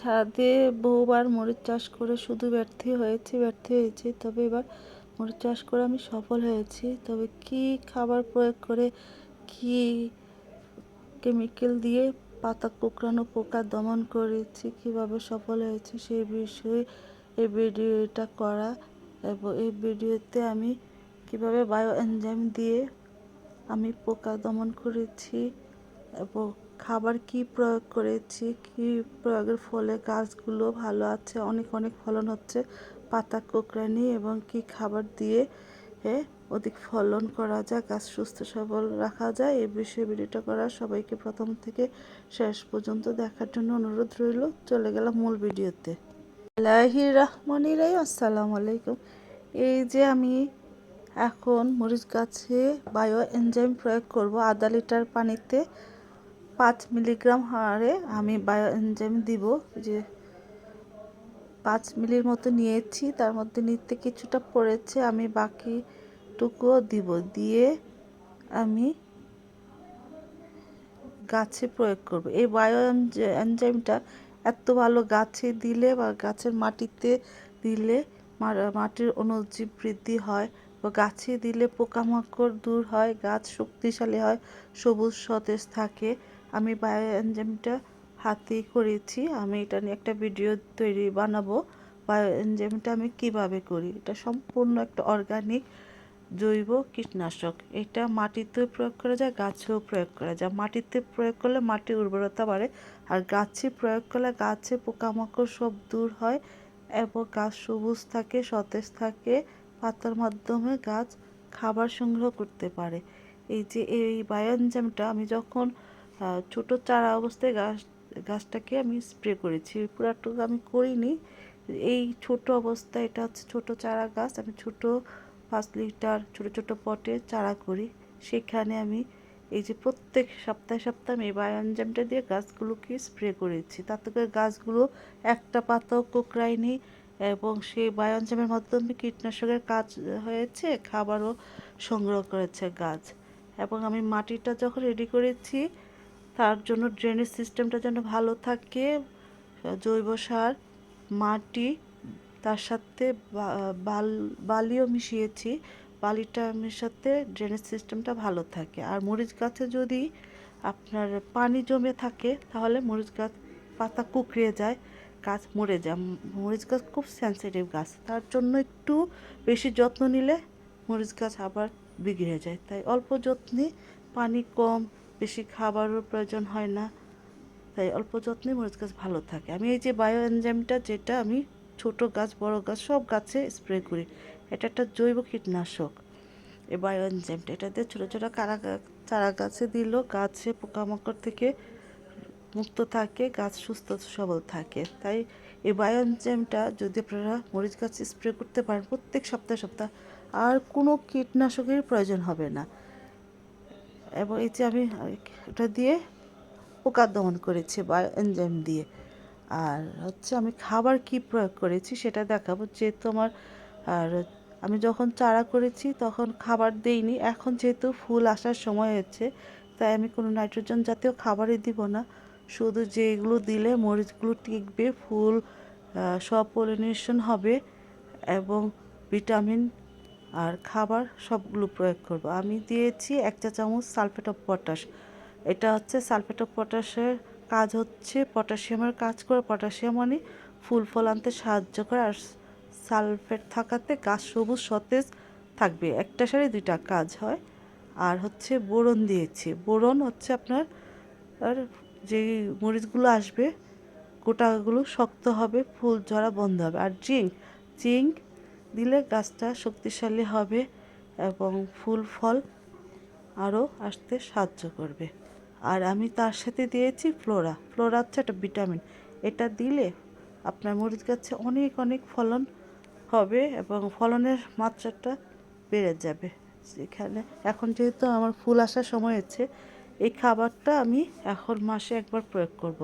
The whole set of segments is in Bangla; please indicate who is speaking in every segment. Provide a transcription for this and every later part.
Speaker 1: ছাদে বহুবার মরিচ চাষ করে শুধু ব্যর্থ হয়েছি ব্যর্থ হয়েছি। তবে এবার মরিচ চাষ করে আমি সফল হয়েছি। তবে কি খাবার প্রয়োগ করে কি কেমিক্যাল দিয়ে পাতা কোঁকড়ানো পোকা দমন করেছি, কীভাবে সফল হয়েছে সেই বিষয়ে এই ভিডিওটা করা। এবং এই ভিডিওতে আমি কীভাবে বায়ো এনজাইম দিয়ে আমি পোকা দমন করেছি এবং খাবার কি প্রয়োগ করেছি, কি প্রয়োগের ফলে গাছগুলো ভালো আছে, অনেক অনেক ফলন হচ্ছে, পাতা, কোঁকড়ানি এবং কি খাবার দিয়ে অধিক ফলন করা যায়, গাছ সুস্থ, সবল রাখা যায় এই বিষয়ে ভিডিওটা করা সবাইকে প্রথম থেকে শেষ পর্যন্ত দেখার জন্য অনুরোধ রইল। চলে গেলাম মূল ভিডিওতে আল্লাহি রহমানি আসসালামু আলাইকুম। এই যে আমি এখন মরিচ গাছে বায়ো এনজাইম প্রয়োগ করব আধা লিটার পানিতে। পাঁচ মিলিগ্রাম হারে আমি বায়ো এনজাইম দিব। যে পাঁচ মিলির মতো নিয়েছি, তার মধ্যে নিতে কিছুটা পড়েছে, আমি বাকিটুকুও দিব। দিয়ে আমি গাছে প্রয়োগ করব। এই বায়ো এনজাইমটা এত ভালো গাছে দিলে বা গাছের মাটিতে দিলে মাটির অনুজীব বৃদ্ধি হয়। গাছে দিলে পোকামাকড় দূর হয়, গাছ শক্তিশালী হয়, সবুজ সতেজ থাকে। আমি বায়ো এনজাইমটা হাতেই করেছি, আমি এটা নিয়ে একটা ভিডিও তৈরি বানাবো। বায়ো এনজাইমটা আমি কীভাবে করি? এটা সম্পূর্ণ একটা অর্গানিক জৈব কীটনাশক। এটা মাটিতেও প্রয়োগ করা যায়, গাছেও প্রয়োগ করা যায়। মাটিতে প্রয়োগ করলে মাটির উর্বরতা বাড়ে আর গাছে প্রয়োগ করলে গাছে পোকামাকড় সব দূর হয় এবং গাছ সবুজ থাকে, সতেজ থাকে। পাতার মাধ্যমে গাছ খাবার সংগ্রহ করতে পারে। এই যে, এই বায়োএনজামটা আমি যখন ছোট চারা অবস্থায় গাছ, গাছটাকে আমি স্প্রে করেছি। পুরাটুকু আমি করিনি। এই ছোট অবস্থায় এটা হচ্ছে ছোট চারা গাছ। আমি ছোট পাঁচ লিটার ছোট ছোট পটে চারা করি। সেখানে আমি এই যে প্রত্যেক সপ্তাহে সপ্তাহে আমি এই বায়োএনজামটা দিয়ে গাছগুলোকে স্প্রে করেছি। তাতে করে গাছগুলো একটা পাতাও কোঁকড়ায়নি এবং সেই বায়োএনজামের মাধ্যমে কীটনাশকের কাজ হয়েছে, খাবারও সংগ্রহ করেছে গাছ। এবং আমি মাটিটা যখন রেডি করেছি, তার জন্য ড্রেনেজ সিস্টেমটা যেন ভালো থাকে, জৈব সার, মাটি, তার সাথে বাল, বালিও মিশিয়েছি বালিটা সাথে ড্রেনেজ সিস্টেমটা ভালো থাকে। আর মরিচ গাছে যদি আপনার পানি জমে থাকে, তাহলে মরিচ গাছ পাতা কুকড়ে যায়। গাছ মরে যায়। মরিচ গাছ খুব সেন্সিটিভ গাছ। তার জন্য একটু বেশি যত্ন নিলে মরিচ গাছ আবার বিগড়ে যায়। তাই অল্প যত্নে পানি কম, বেশি খাবারও প্রয়োজন হয় না। তাই অল্প যত্নে মরিচ গাছ ভালো থাকে। আমি এই যে বায়ো এনজাইমটা যেটা আমি ছোট গাছ, বড় গাছ, সব গাছে স্প্রে করি, এটা একটা জৈব কীটনাশক। এই বায়ো এনজাইমটা এটা দিয়ে ছোটো ছোটো কারা চারা গাছে দিল, গাছে পোকামাকড় থেকে মুক্ত থাকে, গাছ সুস্থ, সবল থাকে। তাই এই বায়ো এনজাইমটা যদি আপনারা মরিচ গাছ স্প্রে করতে পারেন, প্রত্যেক সপ্তাহে সপ্তাহ আর কোনো কীটনাশকের প্রয়োজন হবে না। এবং যে আমি এটা দিয়ে পোকা দমন করেছি বা এনজাইম দিয়ে। আর হচ্ছে আমি খাবার কি প্রয়োগ করেছি সেটা দেখাবো। যেহেতু আমার, আর আমি যখন চারা করেছি তখন খাবার দেইনি। এখন যেহেতু ফুল আসার সময় হয়েছে, তাই আমি কোনো নাইট্রোজেন জাতীয় খাবারই দিব না। শুধু যেগুলো দিলে মরিচগুলো টিকবে, ফুল সব পলিনেশন হবে এবং ভিটামিন আর খাবার সবগুলো প্রয়োগ করব। আমি দিয়েছি এক চা চামচ সালফেট অফ পটাশ। এটা হচ্ছে সালফেট অফ পটাশের কাজ হচ্ছে পটাশিয়ামের কাজ করে। পটাশিয়াম মানে ফুল ফল আনতে সাহায্য করে আর সালফেট থাকাতে গাছ সবুজ, সতেজ থাকবে। একটা সারে দুইটা কাজ হয়। আর হচ্ছে বোরন দিয়েছি। বোরন হচ্ছে আপনার আর যে মরিচগুলো আসবে, গোটাগুলো শক্ত হবে, ফুল ঝরা বন্ধ হবে। আর জিঙ্ক জিঙ্ক দিলে গাছটা শক্তিশালী হবে এবং ফুল ফল আরও আসতে সাহায্য করবে। আর আমি তার সাথে দিয়েছি ফ্লোরা। ফ্লোরা হচ্ছে একটা ভিটামিন। এটা দিলে আপনার মরিচ গাছে অনেক অনেক ফলন হবে এবং ফলনের মাত্রাটা বেড়ে যাবে। এখানে এখন যেহেতু আমার ফুল আসার সময় হচ্ছে এই খাবারটা আমি এখন মাসে একবার প্রয়োগ করব।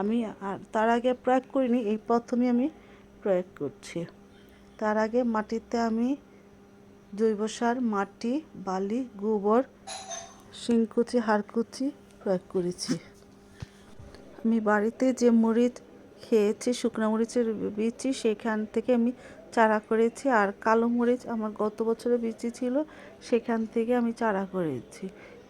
Speaker 1: আমি আর তার আগে প্রয়োগ করিনি, এই প্রথমে আমি প্রয়োগ করছি। তার আগে মাটিতে আমি জৈব সার, মাটি, বালি, গোবর, শিংকুচি, হাড়কুচি প্রয়োগ করেছি। আমি বাড়িতে যে মরিচ খেয়েছি, শুকনো মরিচের বিচি, সেখান থেকে আমি চারা করেছি। আর কালো মরিচ আমার গত বছরের বিচি ছিল, সেখান থেকে আমি চারা করেছি।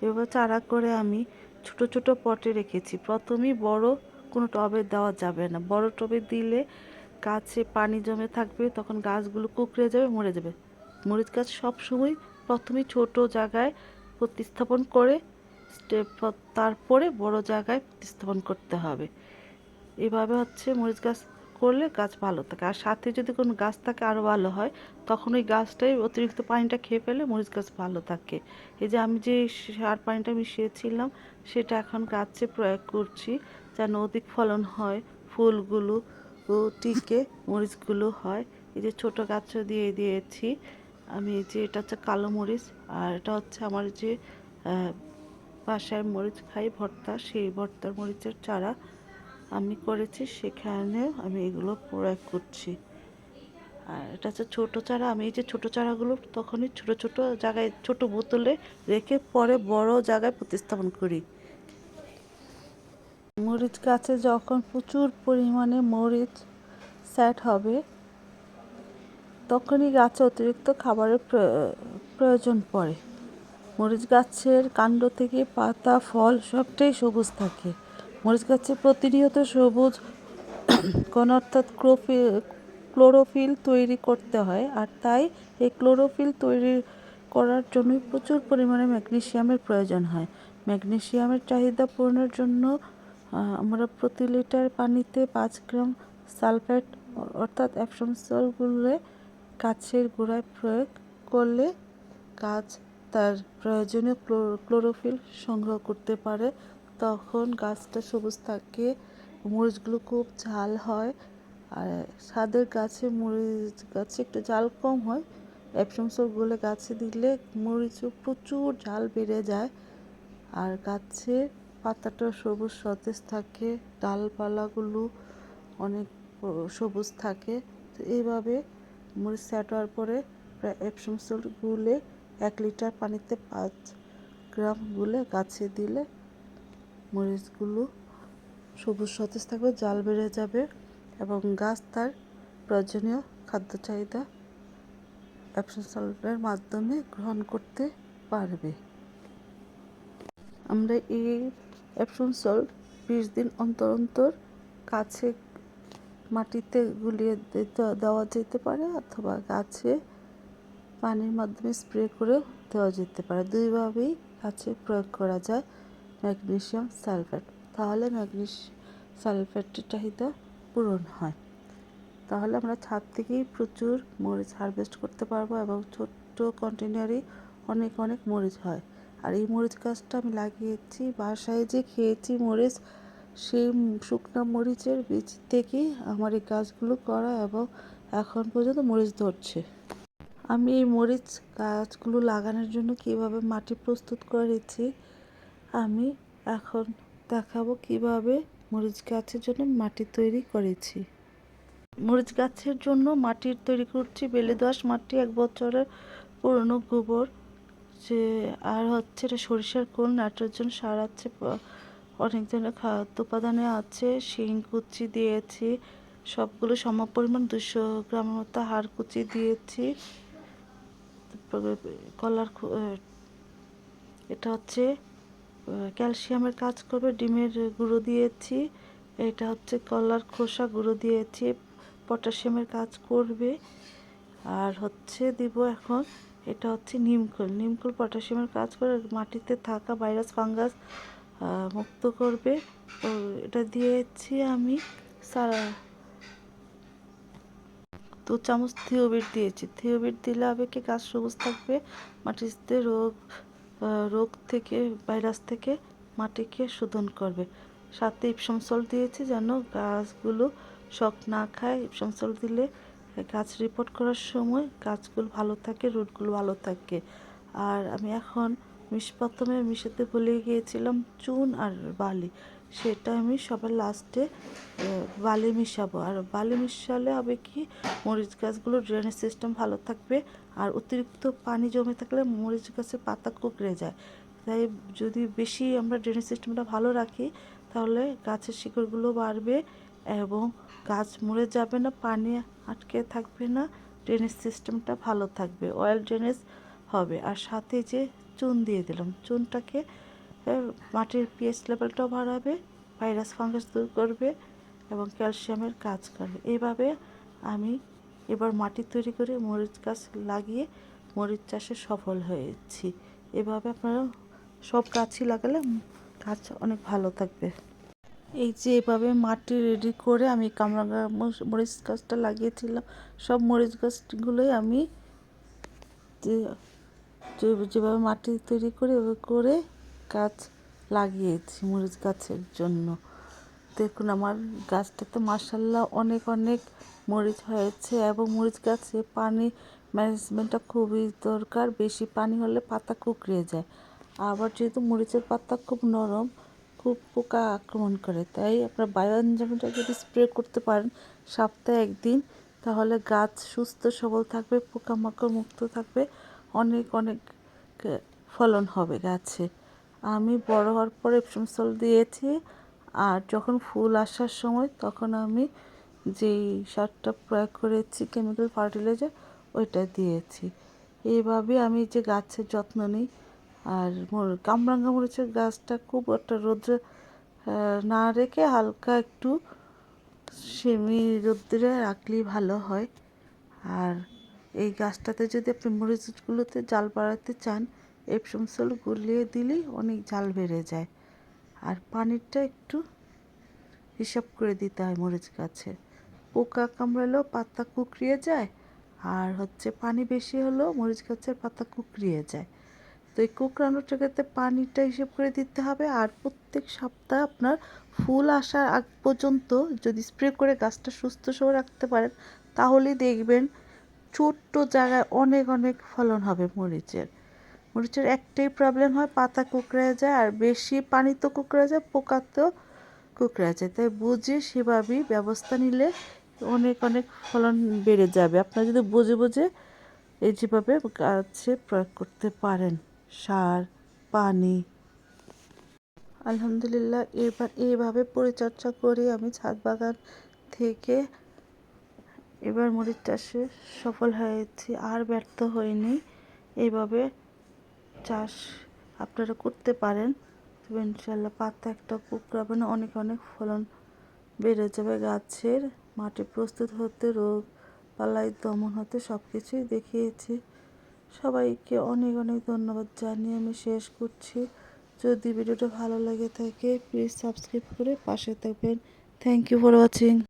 Speaker 1: এবার চারা করে আমি ছোট ছোট পটে রেখেছি। প্রথমেই বড় কোনো টবে দেওয়া যাবে না। বড় টবে দিলে গাছে পানি জমে থাকবে, তখন গাছগুলো কুকড়ে যাবে, মরে যাবে। মরিচ গাছ সবসময় প্রথমেই ছোট জায়গায় প্রতিস্থাপন করে, স্টেপ তারপরে বড় জায়গায় প্রতিস্থাপন করতে হবে। এভাবে হচ্ছে মরিচ গাছ করলে গাছ ভালো থাকে। আর সাথে যদি কোনো গাছ থাকে আরও ভালো হয়, তখন ওই গাছটাই অতিরিক্ত পানিটা খেয়ে ফেলে মরিচ গাছ ভালো থাকে। এই যে আমি যে সার পানিটা মিশিয়েছিলাম, সেটা এখন গাছে প্রয়োগ করছি যেন অধিক ফলন হয়, ফুলগুলো ও টিকে, মরিচগুলো হয়। এই যে ছোটো গাছও দিয়ে দিয়েছি। আমি এই যে এটা হচ্ছে কালো মরিচ, আর এটা হচ্ছে আমার যে বাসায় মরিচ খাই, ভর্তা, সেই ভর্তার মরিচের চারা। আমি করেছি সেখানে আমি এগুলো প্রয়োগ করছি। আর এটা হচ্ছে ছোটো চারা, আমি এই যে ছোটো চারাগুলো তখনই ছোট ছোট জায়গায়, ছোট বোতলে রেখে পরে বড় জায়গায় প্রতিস্থাপন করি। মরিচ গাছে যখন প্রচুর পরিমাণে মরিচ সেট হবে, তখনই গাছে অতিরিক্ত খাবারের প্রয়- প্রয়োজন পড়ে। মরিচ গাছের কাণ্ড থেকে পাতা, ফল সবটাই সবুজ থাকে। মরিচ গাছে প্রতিনিয়ত সবুজ কোন অর্থাৎ ক্লোফিল ক্লোরোফিল তৈরি করতে হয়। আর তাই এই ক্লোরোফিল তৈরি করার জন্য প্রচুর পরিমাণে ম্যাগনেশিয়ামের প্রয়োজন হয়। ম্যাগনেসিয়ামের চাহিদা পূরণের জন্য আমরা প্রতি লিটার পানিতে পাঁচ গ্রাম সালফেট, অর্থাৎ অ্যাপসম সলগুলো গাছের গোড়ায় প্রয়োগ করলে গাছ তার প্রয়োজনীয় ক্লো- ক্লোরোফিল সংগ্রহ করতে পারে। তখন গাছটা সবুজ থাকে, মরিচগুলো খুব ঝাল হয়। আর স্বাদের গাছে মরিচ গাছে একটু ঝাল কম হয়। এপসম গুলে গাছে দিলে মরিচও প্রচুর ঝাল বেড়ে যায়। আর গাছের পাতাটা সবুজ সতেজ থাকে, ডালপালাগুলো অনেক সবুজ থাকে। তো এইভাবে মরিচ সেট হওয়ার পরে প্রায় এপসম গুলে এক লিটার পানিতে পাঁচ গ্রাম গুলে গাছে দিলে মরিচগুলো সবুজ সতেজ থাকবে, জাল বেড়ে যাবে এবং গাছ তার প্রয়োজনীয় খাদ্য চাহিদা সল্টের মাধ্যমে গ্রহণ করতে পারবে। আমরা এই অ্যাপসম সল্ট বিশ দিন অন্তর অন্তর গাছে মাটিতে গুলিয়ে দিতে- দেওয়া যেতে পারে অথবা গাছে পানির মাধ্যমে স্প্রে করে দেওয়া যেতে পারে। দুইভাবেই গাছে প্রয়োগ করা যায়। Magnesium sulphate. তাহলে সালফেটের চাহিদা পূরণ হয়। তাহলে আমরা ছাদ থেকেই প্রচুর মরিচ হারভেস্ট করতে পারব এবং ছোট্ট কন্টেনারে অনেক অনেক মরিচ হয়। আর এই মরিচ গাছটা আমি লাগিয়েছি, বাসায় যে খেয়েছি মরিচ, সেই শুকনো মরিচের বীজ থেকেই আমার এই গাছগুলো করা এবং এখন পর্যন্ত মরিচ ধরছে। আমি এই মরিচ গাছগুলো লাগানোর জন্য কীভাবে মাটি প্রস্তুত করেছি আমি এখন দেখাবো কীভাবে মরিচ গাছের জন্য মাটি তৈরি করেছি। মরিচ গাছের জন্য মাটির তৈরি করছি বেলে দোআঁশ মাটি, এক বছরের পুরনো গোবর, যে আর হচ্ছে এটা সরিষার খোল, নাইট্রোজেন সার আছে অনেক ধরনের খাদ্য উপাদানে আছে, শিং কুচি দিয়েছি, সবগুলো সম পরিমাণ দুশো গ্রামের মতো হাড় কুচি দিয়েছি। কলার এটা হচ্ছে ক্যালসিয়ামের কাজ করবে, ডিমের গুঁড়ো দিয়েছি। এটা হচ্ছে কলার খোসা গুঁড়ো দিয়েছি, পটাশিয়ামের কাজ করবে। আর হচ্ছে দিব এখন, এটা হচ্ছে নিমখোল। নিমখোল, পটাশিয়ামের কাজ করে মাটিতে থাকা ভাইরাস, ফাঙ্গাস মুক্ত করবে। তো এটা দিয়েছি আমি সারা দু চামচ থিওবিট দিয়েছি। থিওবিট দিলে হবে কি, গাছ সবুজ থাকবে, মাটিতে রোগ রোগ থেকে, ভাইরাস থেকে মাটিকে শোধন করবে। সাথে ইপসম সল্ট দিয়েছি যেন গাছগুলো শখ না খায়। ইপসম সল্ট দিলে গাছ রিপোর্ট করার সময় গাছগুলো ভালো থাকে, রুটগুলো ভালো থাকে। আর আমি এখন মিশ প্রথমে মিশাতে ভুলে গিয়েছিলাম চুন আর বালি। সেটা আমি সবার লাস্টে বালি মিশাবো। আর বালি মিশালে হবে কি, মরিচ গাছগুলোর ড্রেনেজ সিস্টেম ভালো থাকবে, আর অতিরিক্ত পানি জমে থাকলে মরিচ গাছের পাতা কুকড়ে যায়। তাই যদি বেশি আমরা ড্রেনেজ সিস্টেমটা ভালো রাখি, তাহলে গাছের শিকড়গুলো বাড়বে এবং গাছ মরে যাবে না, পানি আটকে থাকবে না ড্রেনেজ সিস্টেমটা ভালো থাকবে অয়েল ড্রেনেজ হবে। আর সাথে যে চুন দিয়ে দিলাম, চুনটাকে মাটির পিএইচ লেভেলটাও বাড়াবে ভাইরাস ফাঙ্গাস দূর করবে এবং ক্যালসিয়ামের কাজ করবে এইভাবে আমি এবার মাটি তৈরি করে মরিচ গাছ লাগিয়ে মরিচ চাষে সফল হয়েছি। এভাবে আপনারা সব গাছই লাগালে গাছ অনেক ভালো থাকবে। এই যে এভাবে মাটি রেডি করে আমি কামরাঙ্গা মরিচ গাছটা লাগিয়েছিলাম। সব মরিচ গাছগুলোই আমি যেভাবে মাটি তৈরি করে করে গাছ লাগিয়েছি, মরিচ গাছের জন্য। দেখুন আমার গাছটাতে মার্শাল্লাহ অনেক অনেক মরিচ হয়েছে এবং মরিচ গাছে পানি ম্যানেজমেন্টটা খুবই দরকার। বেশি পানি হলে পাতা কুকড়ে যায়। আবার যেহেতু মরিচের পাতা খুব নরম, খুব পোকা আক্রমণ করে। তাই আপনার বায়ো এনজাইমটা যদি স্প্রে করতে পারেন সপ্তাহে একদিন, তাহলে গাছ সুস্থ, সবল থাকবে, পোকামাকড় মুক্ত থাকবে। অনেক অনেক ফলন হবে গাছে। আমি বড় হওয়ার পরে এপসম সল দিয়েছি আর যখন ফুল আসার সময় তখন আমি যেই সারটা প্রয়োগ করেছি কেমিক্যাল ফার্টিলাইজার ওইটা দিয়েছি। এইভাবে আমি যে গাছের যত্ন নিই আর মোর- কামরাঙ্গা মরিচের গাছটা খুব একটা রোদ্রে না রেখে হালকা একটু সেমি রোদ্রে রাখলেই ভালো হয়। আর এই গাছটাতে যদি আপনি মরিচগুলোতে জাল বাড়াতে চান এপসম সল গুলিয়ে দিলেই অনেক জাল বেড়ে যায়। আর পানিরটা একটু হিসাব করে দিতে হয় মরিচ গাছের পোকা কামড়ালেও পাতা কুকড়িয়ে যায়, আর হচ্ছে পানি বেশি হলেও মরিচ গাছের পাতা কুকড়িয়ে যায়। তো এই কুকড়ানোটাকে পানিটা হিসেব করে দিতে হবে, আর প্রত্যেক সপ্তাহে আপনার ফুল আসার আগ পর্যন্ত যদি স্প্রে করে গাছটা সুস্থ সহ রাখতে পারেন, তাহলেই দেখবেন ছোট্ট জায়গায় অনেক অনেক ফলন হবে মরিচের। মরিচের একটাই প্রবলেম হয়, পাতা কুকড়ে যায় আর বেশি পানি তো কুকড়ে যায়, পোকা তো কুকড়ে যায়। তাই বুঝে সেভাবেই ব্যবস্থা নিলে অনেক অনেক ফলন বেড়ে যাবে। আপনারা যদি বুঝে বুঝে এই যেভাবে গাছে প্রয়োগ করতে পারেন, সার, পানি। আলহামদুলিল্লাহ, এবার এইভাবে পরিচর্যা করে আমি ছাদ বাগান থেকে এবার মরিচ চাষে সফল হয়েছি, আর ব্যর্থ হইনি। এইভাবে চাষ আপনারা করতে পারেন। তবে ইনশাল্লাহ পাতা একটা কুকড়াবে না অনেক অনেক ফলন বেড়ে যাবে। গাছের মাটি প্রস্তুত হতে, রোগ পালাই দমন হতে সব কিছুই দেখিয়েছি। সবাইকে অনেক অনেক ধন্যবাদ জানিয়ে আমি শেষ করছি। যদি ভিডিওটা ভালো লাগে থাকে প্লিজ সাবস্ক্রাইব করে পাশে থাকবেন। Thank you for watching